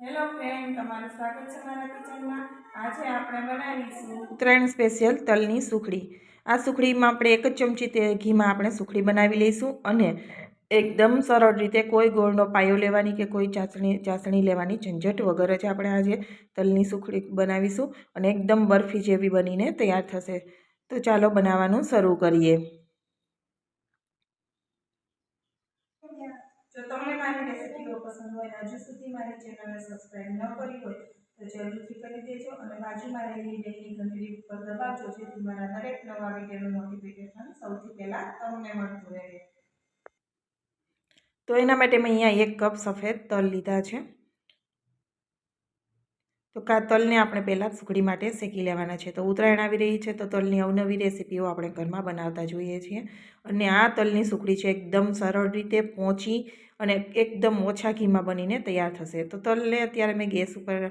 Hello friend તમારું સ્વાગત છે મારા કિચનમાં. આજે આપણે બનાવીશું ઉત્તરાયણ સ્પેશિયલ તલની સુખડી. આ સુખડીમાં આપણે એક જ ચમચી તે ઘીમાં આપણે સુખડી બનાવી લઈશું અને એકદમ સરળ રીતે કોઈ ગોળનો પાયો લેવાની કે કોઈ ચાસણી ચાસણી લેવાની ઝંઝટ વગર જ આપણે આજે તલની સુખડી બનાવીશું અને એકદમ બરફી જેવી બનીને તૈયાર થશે. તો ચાલો બનાવવાનું શરૂ કરીએ જો તમને મારી રેસિપીઓ પસંદ હોય, હજુ સુધી મારી ચેનલને સબસ્ક્રાઈબ ન કરી હોય, તો જરૂરથી કરી દેજો અને બાજુમાં રહેલી બેલની ઘંટડી ઉપર દબાવજો, જેથી મારા દરેક નવા વિડીયોનું નોટિફિકેશન સૌથી પહેલાં તમને મળતું રહે. તો એના માટે મેં અહીંયા એક કપ સફેદ તલ લીધા છે. તો કા, તલને આપણે પહેલાં સુખડી માટે શેકી લેવાના છે. તો ઉત્તરાયણ આવી રહી છે, તો તલની અવનવી રેસીપીઓ આપણે ઘરમાં બનાવતા જોઈએ છીએ. અને આ તલની સુખડી છે, એકદમ સરળ રીતે પહોંચી અને એકદમ ઓછા ઘીમાં બનીને તૈયાર થશે. તો તલને અત્યારે મેં ગેસ ઉપર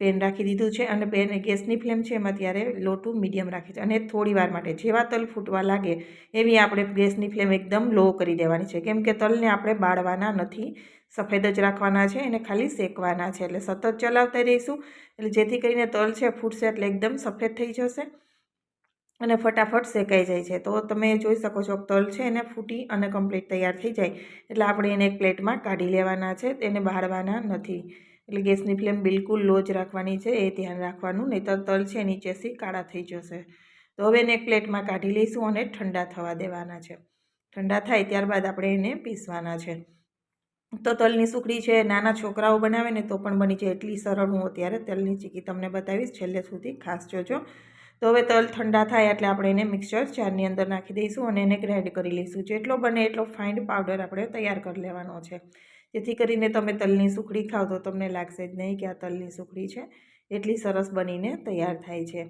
પેન રાખી દીધું છે અને પેન ગેસની ફ્લેમ છે એમાં ત્યારે લોટું મીડિયમ રાખી છે. અને થોડી વાર માટે જેવા તલ ફૂટવા લાગે એવી આપણે ગેસની ફ્લેમ એકદમ લો કરી દેવાની છે. કેમ કે તલને આપણે બાળવાના નથી, સફેદ જ રાખવાના છે એને ખાલી શેકવાના છે. એટલે સતત ચલાવતા રહીશું. એટલે જેથી કરીને તલ છે, ફૂટશે એટલે એકદમ સફેદ થઈ જશે. અને ફટાફટ શેકાઈ જાય છે. તો તમે જોઈ શકો છો, તલ છે એને ફૂટી અને કમ્પ્લીટ તૈયાર થઈ જાય. એટલે આપણે એને એક પ્લેટમાં કાઢી લેવાના છે એને બાળવાના નથી. એટલે ગેસની ફ્લેમ બિલકુલ લો જ રાખવાની છે, એ ધ્યાન રાખવાનું. નહીંતર તલ છે નીચેથી કાળા થઈ જશે. તો હવે એને એક પ્લેટમાં કાઢી લઈશું અને ઠંડા થવા દેવાના છે. ઠંડા થાય ત્યારબાદ આપણે એને પીસવાના છે. તો તલની સુખડી છે, નાના છોકરાઓ બનાવે ને તો પણ બની જાય. એટલી સરળ હું અત્યારે તલની ચીકી તમને બતાવીશ. છેલ્લે સુધી ખાસ જોજો. તો હવે તલ ઠંડા થાય એટલે આપણે એને મિક્સર ચારની અંદર નાખી દઈશું અને એને ગ્રાઇન્ડ કરી લઈશું. જેટલો બને એટલો ફાઇન પાવડર આપણે તૈયાર કરી લેવાનો છે. જેથી કરીને તમે તલની સુખડી ખાઓ તો તમને લાગશે જ નહીં કે આ તલની સુખડી છે. એટલી સરસ બનીને તૈયાર થાય છે.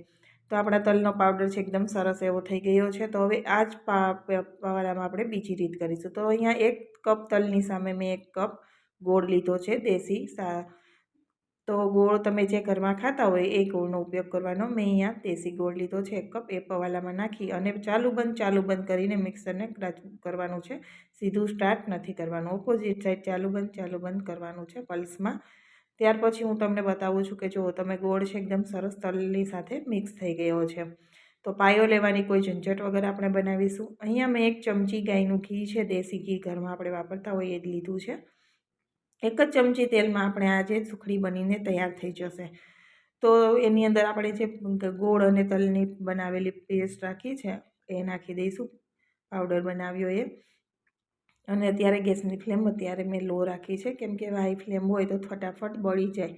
તો આપણા તલનો પાવડર છે એકદમ સરસ એવો થઈ ગયો છે. તો હવે આ જ પાવાડામાં આપણે બીજી રીત કરીશું. તો અહીંયા એક કપ તલની સામે મેં એક કપ ગોળ લીધો છે, દેશી સા તો ગોળ તમે જે ઘરમાં ખાતા હોય એ ગોળનો ઉપયોગ કરવાનો. મેં અહીંયા દેશી ગોળ લીધો છે એક કપ, એ પવાલામાં નાખી અને ચાલુ બંધ ચાલુ બંધ કરીને મિક્સરને કરવાનું છે. સીધું સ્ટાર્ટ નથી કરવાનું. ઓપોઝિટ સાઈડ ચાલુ બંધ ચાલુ બંધ કરવાનું છે પલ્સમાં. ત્યાર પછી હું તમને બતાવું છું કે જો તમે ગોળ છે એકદમ સરસ તલની સાથે મિક્સ થઈ ગયો છે. તો પાયો લેવાની કોઈ ઝંઝટ વગર આપણે બનાવીશું. અહીંયા મેં એક ચમચી ગાયનું ઘી છે, દેશી ઘી ઘરમાં આપણે વાપરતા હોઈએ એ લીધું છે. એક જ ચમચી તેલમાં આપણે આજે સુખડી બનીને તૈયાર થઈ જશે. તો એની અંદર આપણે જે ગોળ અને તલની બનાવેલી પેસ્ટ રાખી છે, એ નાખી દઈશું. પાવડર બનાવ્યો એ. અને અત્યારે ગેસની ફ્લેમ અત્યારે મેં લો રાખી છે. કેમ કે હાઈ ફ્લેમ હોય તો ફટાફટ બળી જાય.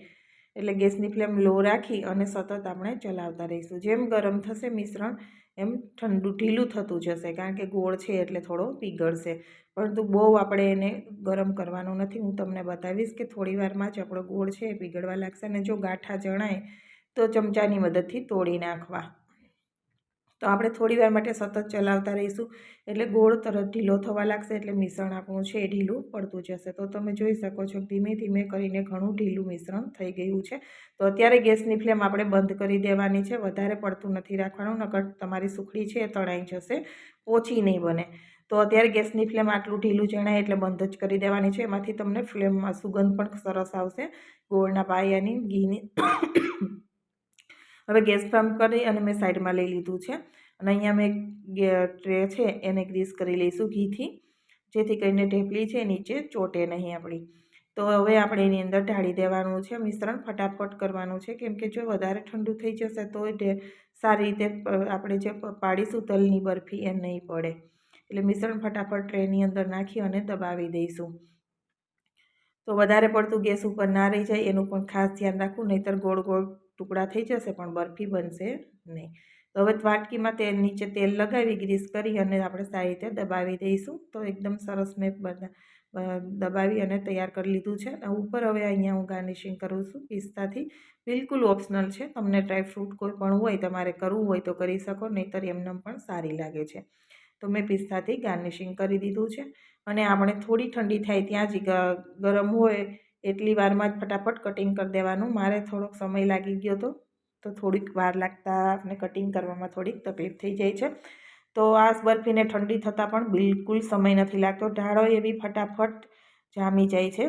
એટલે ગેસની ફ્લેમ લો રાખી અને સતત આપણે ચલાવતા રહીશું. જેમ ગરમ થશે મિશ્રણ એમ ઠંડુ ઢીલું થતું જશે કારણ કે ગોળ છે એટલે થોડો પીગળશે. પરંતુ બહુ આપણે એને ગરમ કરવાનું નથી. હું તમને બતાવીશ કે થોડી વારમાં જ આપણો ગોળ છે એ પીગળવા લાગશે અને જો ગાંઠા જણાય તો ચમચાની મદદથી તોડી નાખવા. તો આપણે થોડી વાર માટે સતત ચલાવતા રહીશું. એટલે ગોળ તરત ઢીલો થવા લાગશે એટલે મિશ્રણ આપણું છે એ ઢીલું પડતું જશે. તો તમે જોઈ શકો છો ધીમે ધીમે કરીને ઘણું ઢીલું મિશ્રણ થઈ ગયું છે. તો અત્યારે ગેસની ફ્લેમ આપણે બંધ કરી દેવાની છે. વધારે પડતું નથી રાખવાનું, નકર તમારી સુખડી છે એ તળાઈ જશે ઓછી નહીં બને. તો અત્યારે ગેસની ફ્લેમ આટલું ઢીલું જણાય એટલે બંધ જ કરી દેવાની છે. એમાંથી તમને ફ્લેમમાં સુગંધ પણ સરસ આવશે. ગોળના પાયાની, ઘીની હવે ગેસ બંધ કરી અને મેં સાઈડમાં લઈ લીધું છે. અને અહીંયા મેં ટ્રે છે એને ગ્રીસ કરી લઈશું ઘીથી. જેથી કરીને ઢેપલી છે નીચે ચોટે નહીં આપણી. તો હવે આપણે એની અંદર ઢાળી દેવાનું છે, મિશ્રણ ફટાફટ કરવાનું છે. કેમ કે જો વધારે ઠંડુ થઈ જશે તો સારી રીતે આપણે જે પાડીશું તલની બરફી એ નહીં પડે. એટલે મિશ્રણ ફટાફટ ટ્રેની અંદર નાખી અને દબાવી દઈશું. તો વધારે પડતું ગેસ ઉપર ના રહી જાય, એનું પણ ખાસ ધ્યાન રાખવું, નહીંતર ગોળ ગોળ ટુકડા થઈ જશે, પણ બરફી બનશે નહીં. તો હવે વાટકીમાં તેલ, નીચે તેલ લગાવી, ગ્રીસ કરી અને આપણે સારી રીતે દબાવી દઈશું. તો એકદમ સરસ મેં બધા દબાવી અને તૈયાર કરી લીધું છે. ઉપર હવે અહીંયા હું ગાર્નિશિંગ કરું છું પિસ્તાથી. બિલકુલ ઓપ્શનલ છે. તમને ડ્રાયફ્રૂટ કોઈ પણ હોય, તમારે કરવું હોય તો કરી શકો, નહીંતર એમને પણ સારી લાગે છે. તો મેં પિસ્તાથી ગાર્નિશિંગ કરી દીધું છે. અને આપણે થોડી ઠંડી થાય ત્યાં જ ગરમ હોય એટલી વારમાં જ ફટાફટ કટિંગ કરી દેવાનું. મારે થોડોક સમય લાગી ગયો હતો, તો થોડીક વાર લાગતા આપણે કટિંગ કરવામાં થોડીક તકલીફ થઈ જાય છે. તો આ બરફીને ઠંડી થતાં પણ બિલકુલ સમય નથી લાગતો. ઢાળો એવી ફટાફટ જામી જાય છે.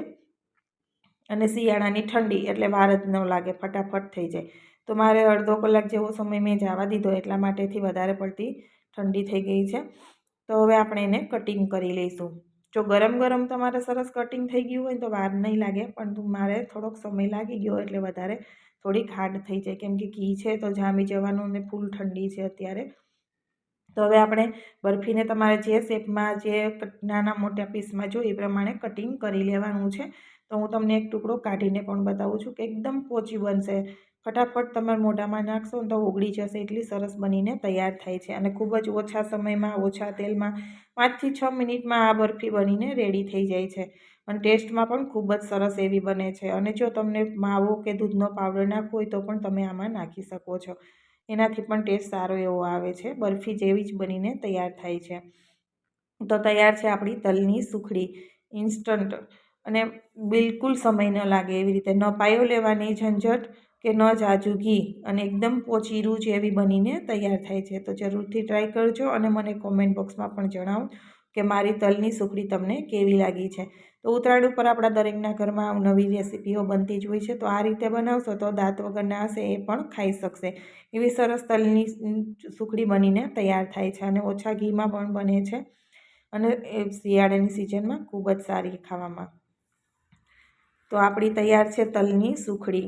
અને શિયાળાની ઠંડી એટલે વાર જ ન લાગે, ફટાફટ થઈ જાય. તો મારે અડધો કલાક જેવો સમય મેં જવા દીધો, એટલા માટેથી વધારે પડતી ઠંડી થઈ ગઈ છે. તો હવે આપણે એને કટિંગ કરી લઈશું. જો ગરમ ગરમ તમારે સરસ કટિંગ થઈ ગયું હોય તો વાર નહીં લાગે, પણ મારે થોડોક સમય લાગી ગયો એટલે વધારે થોડીક હાર્ડ થઈ જાય. કેમ કે ઘી છે તો જામી જવાનું ને ફૂલ ઠંડી છે અત્યારે. તો હવે આપણે બરફીને તમારે જે શેપમાં જે નાના મોટા પીસમાં જોઈએ એ પ્રમાણે કટિંગ કરી લેવાનું છે. તો હું તમને એક ટુકડો કાઢીને પણ બતાવું છું કે એકદમ પોચી બનશે. ફટાફટ તમે મોઢામાં નાખશો તો ઓગળી જશે. એટલી સરસ બનીને તૈયાર થાય છે. અને ખૂબ જ ઓછા સમયમાં, ઓછા તેલમાં, પાંચથી છ મિનિટમાં આ બરફી બનીને રેડી થઈ જાય છે. અને ટેસ્ટમાં પણ ખૂબ જ સરસ એવી બને છે. અને જો તમને માવો કે દૂધનો પાવડર નાખવો હોય તો પણ તમે આમાં નાખી શકો છો. એનાથી પણ ટેસ્ટ સારો એવો આવે છે. બરફી જેવી જ બનીને તૈયાર થાય છે. તો તૈયાર છે આપણી તલની સુખડી. ઇન્સ્ટન્ટ. અને બિલકુલ સમય ન લાગે એવી રીતે. ન પાયો લેવાની, ઝંઝટ કે ન જાજુ ઘી અને એકદમ પોચી રૂચ જેવી બનીને તૈયાર થાય છે. તો જરૂરથી ટ્રાય કરજો અને મને કોમેન્ટ બોક્સમાં પણ જણાવો કે મારી તલની સુખડી તમને કેવી લાગી છે. તો ઉત્તરાયણ ઉપર આપણા દરેકના ઘરમાં નવી રેસીપીઓ બનતી જ હોય છે. તો આ રીતે બનાવશો તો દાંત વગરના હશે એ પણ ખાઈ શકશે. એવી સરસ તલની સુખડી બનીને તૈયાર થાય છે અને ઓછા ઘીમાં પણ બને છે. અને એ શિયાળાની સિઝનમાં ખૂબ જ સારી ખાવામાં. તો આપણી તૈયાર છે તલની સુખડી.